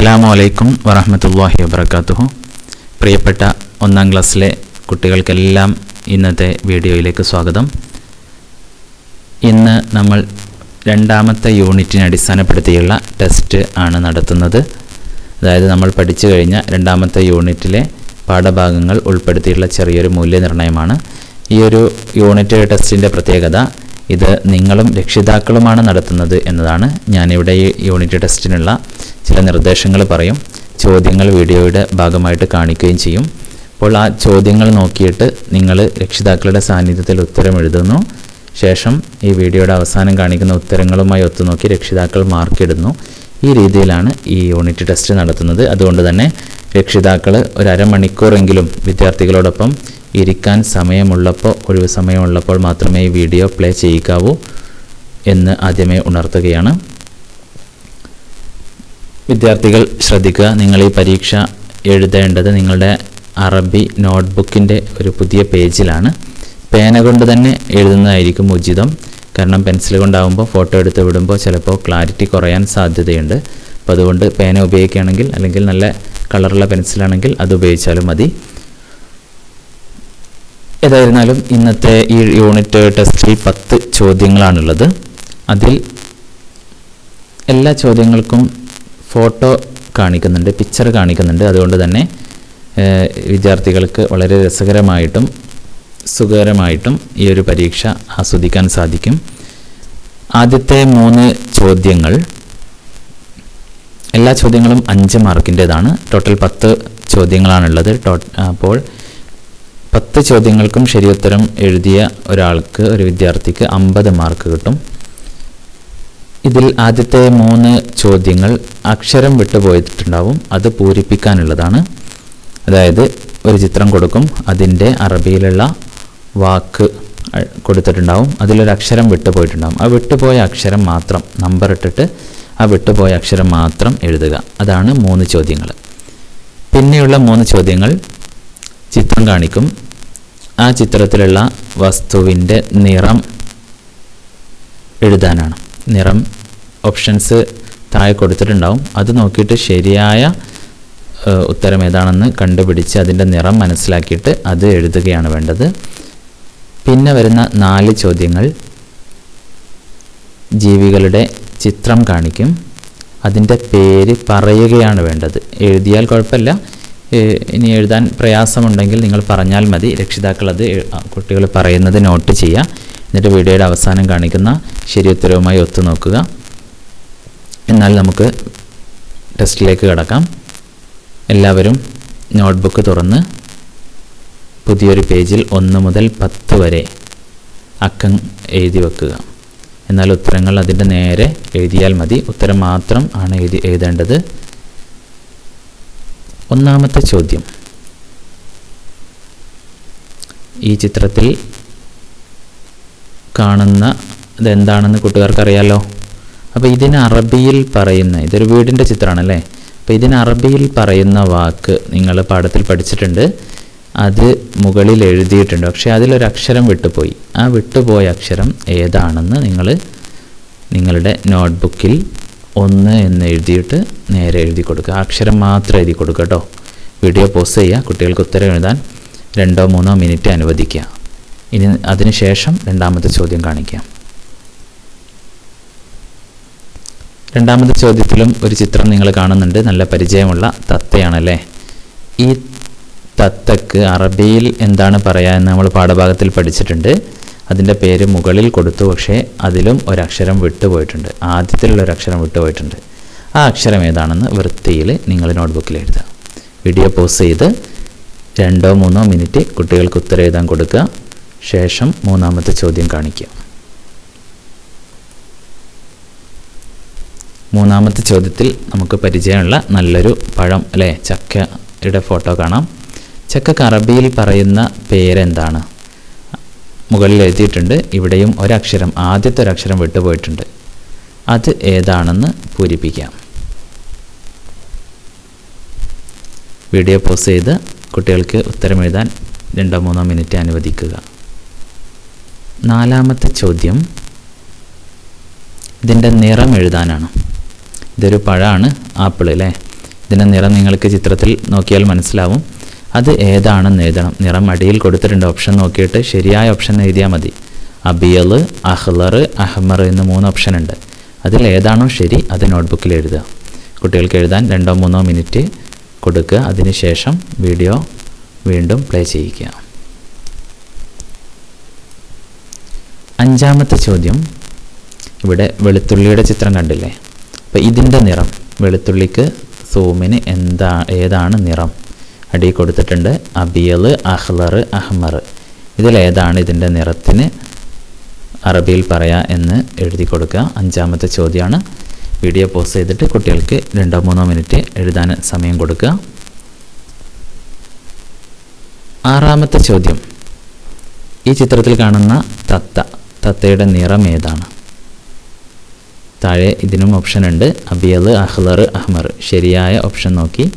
അസ്സലാമു അലൈക്കും വറഹമത്തല്ലാഹി വബർക്കാത്തുഹു പ്രിയപ്പെട്ട ഒന്നാം ക്ലാസ്സിലെ കുട്ടികൾക്കെല്ലാം ഇന്നത്തെ വീഡിയോയിലേക്ക് സ്വാഗതം. ഇന്ന് നമ്മൾ രണ്ടാമത്തെ യൂണിറ്റിനെ അടിസ്ഥാനപ്പെടുത്തിയുള്ള ടെസ്റ്റ് ആണ് നടത്തുന്നത്. അതായത് നമ്മൾ പഠിച്ചു കഴിഞ്ഞ രണ്ടാമത്തെ യൂണിറ്റിലെ പാഠഭാഗങ്ങൾ ഉൾപ്പെടുത്തിയിട്ടുള്ള ചെറിയൊരു മൂല്യനിർണയമാണ്. ഈ ഒരു യൂണിറ്റ് ടെസ്റ്റിന്റെ പ്രത്യേകത ഇത് നിങ്ങളും രക്ഷിതാക്കളുമാണ് നടത്തുന്നത് എന്നതാണ്. ഞാനിവിടെ ഈ യൂണിറ്റ് ടെസ്റ്റിനുള്ള ചില നിർദ്ദേശങ്ങൾ പറയും ചോദ്യങ്ങൾ വീഡിയോയുടെ ഭാഗമായിട്ട് കാണിക്കുകയും ചെയ്യും. അപ്പോൾ ആ ചോദ്യങ്ങൾ നോക്കിയിട്ട് നിങ്ങൾ രക്ഷിതാക്കളുടെ സാന്നിധ്യത്തിൽ ഉത്തരം എഴുതുന്നു. ശേഷം ഈ വീഡിയോയുടെ അവസാനം കാണിക്കുന്ന ഉത്തരങ്ങളുമായി ഒത്തുനോക്കി രക്ഷിതാക്കൾ മാർക്കിടുന്നു ഈ രീതിയിലാണ് ഈ യൂണിറ്റ് ടെസ്റ്റ് നടത്തുന്നത്. അതുകൊണ്ട് തന്നെ രക്ഷിതാക്കൾ ഒരു വിദ്യാർത്ഥികളോടൊപ്പം ഇരിക്കാൻ സമയമുള്ളപ്പോൾ ഒഴിവ് സമയമുള്ളപ്പോൾ മാത്രമേ ഈ വീഡിയോ പ്ലേ ചെയ്യിക്കാവൂ എന്ന് ആദ്യമേ ഉണർത്തുകയാണ്. വിദ്യാർത്ഥികൾ ശ്രദ്ധിക്കുക. നിങ്ങൾ ഈ പരീക്ഷ എഴുതേണ്ടത് നിങ്ങളുടെ അറബി നോട്ട്ബുക്കിന്റെ ഒരു പുതിയ പേജിലാണ്. പേന കൊണ്ട് തന്നെ എഴുതുന്നതായിരിക്കും ഉചിതം. കാരണം പെൻസിൽ കൊണ്ടാകുമ്പോൾ ഫോട്ടോ എടുത്ത് വിടുമ്പോൾ ചിലപ്പോൾ ക്ലാരിറ്റി കുറയാൻ സാധ്യതയുണ്ട്. അപ്പോൾ അതുകൊണ്ട് പേന ഉപയോഗിക്കുകയാണെങ്കിൽ അല്ലെങ്കിൽ നല്ല കളറുള്ള പെൻസിലാണെങ്കിൽ അത് ഉപയോഗിച്ചാലും മതി. ഏതായിരുന്നാലും ഇന്നത്തെ ഈ യൂണിറ്റ് ടെസ്റ്റിൽ പത്ത് ചോദ്യങ്ങളാണുള്ളത്. അതിൽ എല്ലാ ചോദ്യങ്ങൾക്കും ഫോട്ടോ കാണിക്കുന്നുണ്ട് പിക്ചർ കാണിക്കുന്നുണ്ട്. അതുകൊണ്ട് തന്നെ വിദ്യാർത്ഥികൾക്ക് വളരെ രസകരമായിട്ടും സുഖകരമായിട്ടും ഈ ഒരു പരീക്ഷ ആസ്വദിക്കാൻ സാധിക്കും. ആദ്യത്തെ മൂന്ന് ചോദ്യങ്ങൾ എല്ലാ ചോദ്യങ്ങളും അഞ്ച് മാർക്കിന്റേതാണ്. ടോട്ടൽ പത്ത് ചോദ്യങ്ങളാണുള്ളത്. അപ്പോൾ പത്ത് ചോദ്യങ്ങൾക്കും ശരിയുത്തരം എഴുതിയ ഒരാൾക്ക് ഒരു വിദ്യാർത്ഥിക്ക് അമ്പത് മാർക്ക് കിട്ടും. ഇതിൽ ആദ്യത്തെ മൂന്ന് ചോദ്യങ്ങൾ അക്ഷരം വിട്ടുപോയിട്ടുണ്ടാവും. അത് പൂരിപ്പിക്കാനുള്ളതാണ്. അതായത് ഒരു ചിത്രം കൊടുക്കും. അതിന്റെ അറബിയിലുള്ള വാക്ക് കൊടുത്തിട്ടുണ്ടാവും. അതിലൊരു അക്ഷരം വിട്ടുപോയിട്ടുണ്ടാവും. ആ വിട്ടുപോയ അക്ഷരം മാത്രം നമ്പർ ഇട്ടിട്ട് ആ വിട്ടുപോയ അക്ഷരം മാത്രം എഴുതുക. അതാണ് മൂന്ന് ചോദ്യങ്ങൾ. പിന്നെയുള്ള മൂന്ന് ചോദ്യങ്ങൾ ചിത്രം കാണിക്കും. ആ ചിത്രത്തിലുള്ള വസ്തുവിന്റെ നിറം എഴുതാനാണ്. നിറം ഓപ്ഷൻസ് താഴെ കൊടുത്തിട്ടുണ്ടാവും. അത് നോക്കിയിട്ട് ശരിയായ ഉത്തരം ഏതാണെന്ന് കണ്ടുപിടിച്ച് അതിന്റെ നിറം മനസ്സിലാക്കിയിട്ട് അത് എഴുതുകയാണ് വേണ്ടത്. പിന്നെ വരുന്ന നാല് ചോദ്യങ്ങൾ. ജീവികളുടെ ചിത്രം കാണിക്കും. അതിന്റെ പേര് പറയുകയാണ് വേണ്ടത്. എഴുതിയാൽ കുഴപ്പമില്ല. ഇനി എഴുതാൻ പ്രയാസമുണ്ടെങ്കിൽ നിങ്ങൾ പറഞ്ഞാൽ മതി. രക്ഷിതാക്കൾ അത് കുട്ടികൾ പറയുന്നത് നോട്ട് ചെയ്യുക. എന്നിട്ട് വീഡിയോയുടെ അവസാനം കാണിക്കുന്ന ശരിയുത്തരവുമായി ഒത്തുനോക്കുക എന്നാൽ നമുക്ക് ടെസ്റ്റിലേക്ക് കടക്കാം. എല്ലാവരും നോട്ട്ബുക്ക് തുറന്ന് പുതിയൊരു പേജിൽ ഒന്ന് മുതൽ പത്ത് വരെ അക്കം എഴുതി വെക്കുക. എന്നാൽ ഉത്തരങ്ങൾ അതിന്റെ നേരെ എഴുതിയാൽ മതി. ഉത്തരം മാത്രം ആണ് എഴുതി എഴുതേണ്ടത്. ഒന്നാമത്തെ ചോദ്യം. ഈ ചിത്രത്തിൽ കാണുന്ന ഇതെന്താണെന്ന് കൂട്ടുകാർക്ക് അറിയാലോ അപ്പോൾ ഇതിന് അറബിയിൽ പറയുന്ന ഇതൊരു വീടിന്റെ ചിത്രമാണല്ലേ? അപ്പോൾ ഇതിന് അറബിയിൽ പറയുന്ന വാക്ക് നിങ്ങൾ പാഠത്തിൽ പഠിച്ചിട്ടുണ്ട്. അത് മുകളിൽ എഴുതിയിട്ടുണ്ട്. പക്ഷേ അതിലൊരു അക്ഷരം വിട്ടുപോയി. ആ വിട്ടുപോയ അക്ഷരം ഏതാണെന്ന് നിങ്ങൾ നിങ്ങളുടെ നോട്ട്ബുക്കിൽ ഒന്ന് എന്ന് എഴുതിയിട്ട് നേരെ എഴുതി കൊടുക്കുക. അക്ഷരം മാത്രം എഴുതി കൊടുക്കുക കേട്ടോ വീഡിയോ പോസ്റ്റ് ചെയ്യുക. കുട്ടികൾക്ക് ഉത്തരം എഴുതാൻ രണ്ടോ മൂന്നോ മിനിറ്റ് അനുവദിക്കുക. ഇനി അതിനുശേഷം രണ്ടാമത്തെ ചോദ്യം കാണിക്കാം രണ്ടാമത്തെ ചോദ്യത്തിലും ഒരു ചിത്രം നിങ്ങൾ കാണുന്നുണ്ട്. നല്ല പരിചയമുള്ള തത്തയാണല്ലേ? ഈ തത്തക്ക് അറബിയിൽ എന്താണ് പറയുക എന്ന് നമ്മൾ പാഠഭാഗത്തിൽ പഠിച്ചിട്ടുണ്ട്. അതിന്റെ പേര് മുകളിൽ കൊടുത്തു. പക്ഷേ അതിലും ഒരക്ഷരം വിട്ടുപോയിട്ടുണ്ട്. ആദ്യത്തിലുള്ള ഒരു അക്ഷരം വിട്ടുപോയിട്ടുണ്ട്. ആ അക്ഷരം ഏതാണെന്ന് വൃത്തിയിൽ നിങ്ങൾ നോട്ട്ബുക്കിൽ എഴുതുക. വീഡിയോ പോസ് ചെയ്ത് രണ്ടോ മൂന്നോ മിനിറ്റ് കുട്ടികൾക്ക് ഉത്തരം എഴുതാൻ കൊടുക്കുക. ശേഷം മൂന്നാമത്തെ ചോദ്യം കാണിക്കുക. മൂന്നാമത്തെ ചോദ്യത്തിൽ നമുക്ക് പരിചയമുള്ള നല്ലൊരു പഴം അല്ലേ? ചക്കയുടെ ഫോട്ടോ കാണാം. ചക്കക്ക് അറബിയിൽ പറയുന്ന പേരെന്താണ്? മുകളിൽ എഴുതിയിട്ടുണ്ട് ഇവിടെയും ഒരക്ഷരം ആദ്യത്തെ ഒരക്ഷരം വിട്ടുപോയിട്ടുണ്ട്. അത് ഏതാണെന്ന് പൂരിപ്പിക്കാം. വീഡിയോ പോസ് ചെയ്ത് കുട്ടികൾക്ക് ഉത്തരം എഴുതാൻ രണ്ടോ മൂന്നോ മിനിറ്റ് അനുവദിക്കുക. നാലാമത്തെ ചോദ്യം. ഇതിന്റെ നിറം എഴുതാനാണ്. ഇതൊരു പഴമാണ് ആപ്പിൾ അല്ലേ? ഇതിന്റെ നിറം നിങ്ങൾക്ക് ചിത്രത്തിൽ നോക്കിയാൽ മനസ്സിലാവും. അത് ഏതാണെന്ന് എഴുതണം. നിറം അടിയിൽ കൊടുത്തിട്ടുണ്ട്. ഓപ്ഷൻ നോക്കിയിട്ട് ശരിയായ ഓപ്ഷൻ എഴുതിയാൽ മതി. അബിയൽ അഹ്ലർ അഹ്മർ എന്ന് മൂന്ന് ഓപ്ഷൻ ഉണ്ട്. അതിൽ ഏതാണോ ശരി അത് നോട്ട്ബുക്കിൽ എഴുതുക. കുട്ടികൾക്ക് എഴുതാൻ രണ്ടോ മൂന്നോ മിനിറ്റ് കൊടുക്കുക. അതിനുശേഷം വീഡിയോ വീണ്ടും പ്ലേ ചെയ്യിക്കുക അഞ്ചാമത്തെ ചോദ്യം. ഇവിടെ വെളുത്തുള്ളിയുടെ ചിത്രം കണ്ടില്ലേ? അപ്പോൾ ഇതിന്റെ നിറം വെളുത്തുള്ളിക്ക് സൂമിന് എന്താ ഏതാണ് നിറം? അടി കൊടുത്തിട്ടുണ്ട്. അബിയൽ അഹ്ലർ അഹ്മർ. ഇതിലേതാണ് ഇതിന്റെ നിറത്തിന് അറബിയിൽ പറയാ എന്ന് എഴുതി കൊടുക്കുക. അഞ്ചാമത്തെ ചോദ്യമാണ്. വീഡിയോ പോസ് ചെയ്തിട്ട് കുട്ടികൾക്ക് രണ്ടോ മൂന്നോ മിനിറ്റ് എഴുതാൻ സമയം കൊടുക്കുക. ആറാമത്തെ ചോദ്യം. ഈ ചിത്രത്തിൽ കാണുന്ന തത്ത തത്തയുടെ നിറം ഏതാണ്? താഴെ ഇതിനും ഓപ്ഷൻ ഉണ്ട്. അബിയൽ അഹ്ലർ അഹ്മർ. ശരിയായ ഓപ്ഷൻ നോക്കി.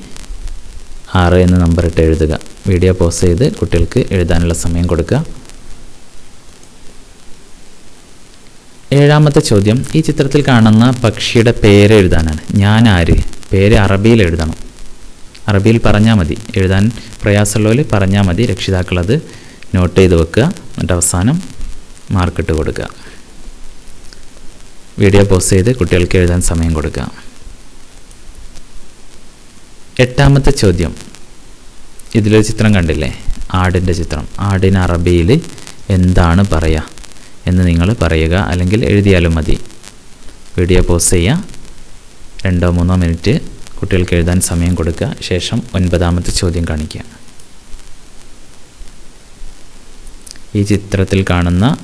ആറ് എന്ന നമ്പർ ഇട്ട് എഴുതുക. വീഡിയോ പോസ് ചെയ്ത് കുട്ടികൾക്ക് എഴുതാനുള്ള സമയം കൊടുക്കുക. ഏഴാമത്തെ ചോദ്യം. ഈ ചിത്രത്തിൽ കാണുന്ന പക്ഷിയുടെ പേര് എഴുതാനാണ്. ഞാൻ ആര്? പേര് അറബിയിൽ എഴുതണം. അറബിയിൽ പറഞ്ഞാൽ മതി. എഴുതാൻ പ്രയാസമുള്ളവർ പറഞ്ഞാൽ മതി. രക്ഷിതാക്കൾ അത് നോട്ട് ചെയ്ത് വെക്കുക. എന്നിട്ട് അവസാനം മാർക്കിട്ട് കൊടുക്കുക. വീഡിയോ പോസ്റ്റ് ചെയ്ത് കുട്ടികൾക്ക് എഴുതാൻ സമയം കൊടുക്കുക. എട്ടാമത്തെ ചോദ്യം. ഇതിലൊരു ചിത്രം കണ്ടില്ലേ? ആടിന്റെ ചിത്രം. ആടിന് അറബിയിൽ എന്താണ് പറയുക എന്ന് നിങ്ങൾ പറയുക അല്ലെങ്കിൽ എഴുതിയാലും മതി. വീഡിയോ പോസ് ചെയ്യുക രണ്ടോ മൂന്നോ മിനിറ്റ് കുട്ടികൾക്ക് എഴുതാൻ സമയം കൊടുക്കുക. ശേഷം ഒൻപതാമത്തെ ചോദ്യം കാണിക്കുക. ഈ ചിത്രത്തിൽ കാണുന്ന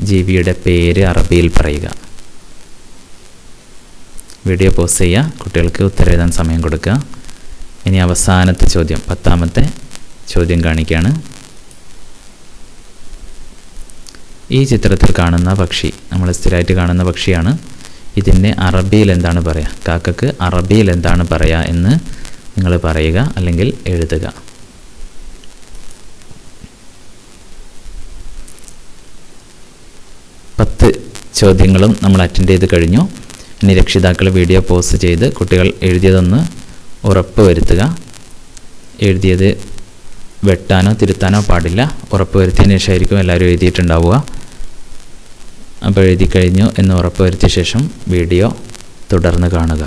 ജീവിയുടെ പേര് അറബിയിൽ പറയുക. വീഡിയോ പോസ്റ്റ് ചെയ്യുക. കുട്ടികൾക്ക് ഉത്തരം എഴുതാൻ സമയം കൊടുക്കുക. ഇനി അവസാനത്തെ ചോദ്യം. പത്താമത്തെ ചോദ്യം കാണിക്കുകയാണ്. ഈ ചിത്രത്തിൽ കാണുന്ന പക്ഷി നമ്മൾ സ്ഥിരമായിട്ട് കാണുന്ന പക്ഷിയാണ്. ഇതിന്റെ അറബിയിൽ എന്താണ് പറയുക? കാക്കക്ക് അറബിയിൽ എന്താണ് പറയുക എന്ന് നിങ്ങൾ പറയുക അല്ലെങ്കിൽ എഴുതുക. പത്ത് ചോദ്യങ്ങളും നമ്മൾ അറ്റൻഡ് ചെയ്ത് കഴിഞ്ഞു. ഇനി രക്ഷിതാക്കൾ വീഡിയോ പോസ്റ്റ് ചെയ്ത് കുട്ടികൾ എഴുതിയതൊന്ന് ഉറപ്പ് വരുത്തുക എഴുതിയത് വെട്ടാനോ തിരുത്താനോ പാടില്ല. ഉറപ്പ് വരുത്തിയതിന് ശേഷമായിരിക്കും എല്ലാവരും എഴുതിയിട്ടുണ്ടാവുക. അപ്പോൾ എഴുതി കഴിഞ്ഞു എന്ന് ഉറപ്പ് വരുത്തിയ ശേഷം വീഡിയോ തുടർന്ന് കാണുക.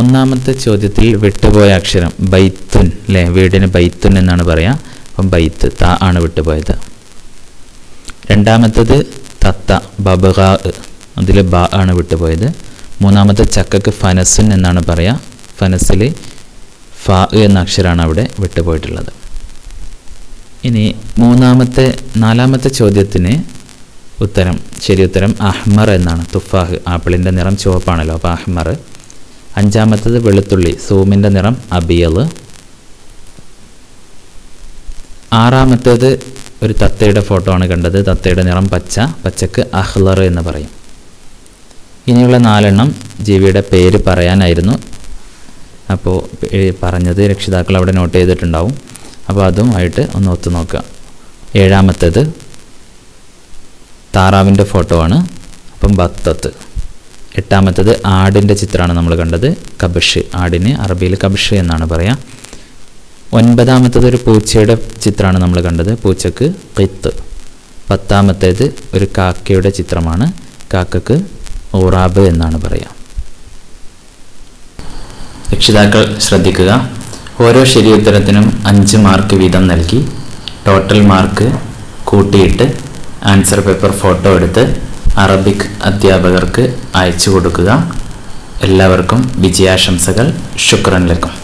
ഒന്നാമത്തെ ചോദ്യത്തിൽ വിട്ടുപോയ അക്ഷരം ബൈത്തുൻ അല്ലേ വീടിന് ബൈത്തുൻ എന്നാണ് പറയുക അപ്പം ബൈത്ത് ത ആണ് വിട്ടുപോയത്. രണ്ടാമത്തത് തത്ത ബബഹ അതിൽ ബ ആണ് വിട്ടുപോയത്. മൂന്നാമത്തെ ചക്കക്ക് ഫനസുൻ എന്നാണ് പറയുക ഫനസിൽ ഫ എന്ന അക്ഷരമാണ് അവിടെ വിട്ടുപോയിട്ടുള്ളത്. ഇനി മൂന്നാമത്തെ നാലാമത്തെ ചോദ്യത്തിന് ഉത്തരം ശരി ഉത്തരം അഹ്മർ എന്നാണ്. തുഫാഹ് ആപ്പിളിന്റെ നിറം ചുവപ്പാണല്ലോ അപ്പോൾ അഹ്മർ. അഞ്ചാമത്തത് വെളുത്തുള്ളി സൂമിന്റെ നിറം അബിയൽ. ആറാമത്തേത് ഒരു തത്തയുടെ ഫോട്ടോ ആണ് കണ്ടത്. തത്തയുടെ നിറം പച്ച പച്ചക്ക് അഹ്ലർ എന്ന് പറയും. ഇനിയുള്ള നാലെണ്ണം ജീവിയുടെ പേര് പറയാനായിരുന്നു. അപ്പോൾ പറഞ്ഞത് രക്ഷിതാക്കൾ അവിടെ നോട്ട് ചെയ്തിട്ടുണ്ടാവും. അപ്പോൾ അതുമായിട്ട് ഒന്ന് ഒത്തു നോക്കുക. ഏഴാമത്തേത് താറാവിന്റെ ഫോട്ടോ ആണ്. അപ്പം ബത്തത്ത്. എട്ടാമത്തേത് ആടിന്റെ ചിത്രമാണ് നമ്മൾ കണ്ടത്. കബഷ്. ആടിന് അറബിയിൽ കബഷ് എന്നാണ് പറയുക ഒൻപതാമത്തത് ഒരു പൂച്ചയുടെ ചിത്രമാണ് നമ്മൾ കണ്ടത്. പൂച്ചക്ക് കിത്ത് പത്താമത്തേത് ഒരു കാക്കയുടെ ചിത്രമാണ്. കാക്കക്ക് ഊറാബ് എന്നാണ് പറയുക രക്ഷിതാക്കൾ ശ്രദ്ധിക്കുക. ഓരോ ശരിയുത്തരത്തിനും അഞ്ച് മാർക്ക് വീതം നൽകി ടോട്ടൽ മാർക്ക് കൂട്ടിയിട്ട് ആൻസർ പേപ്പർ ഫോട്ടോ എടുത്ത് അറബിക് അധ്യാപകർക്ക് അയച്ചു കൊടുക്കുക. എല്ലാവർക്കും വിജയാശംസകൾ. ശുക്രൻ ലക്കും.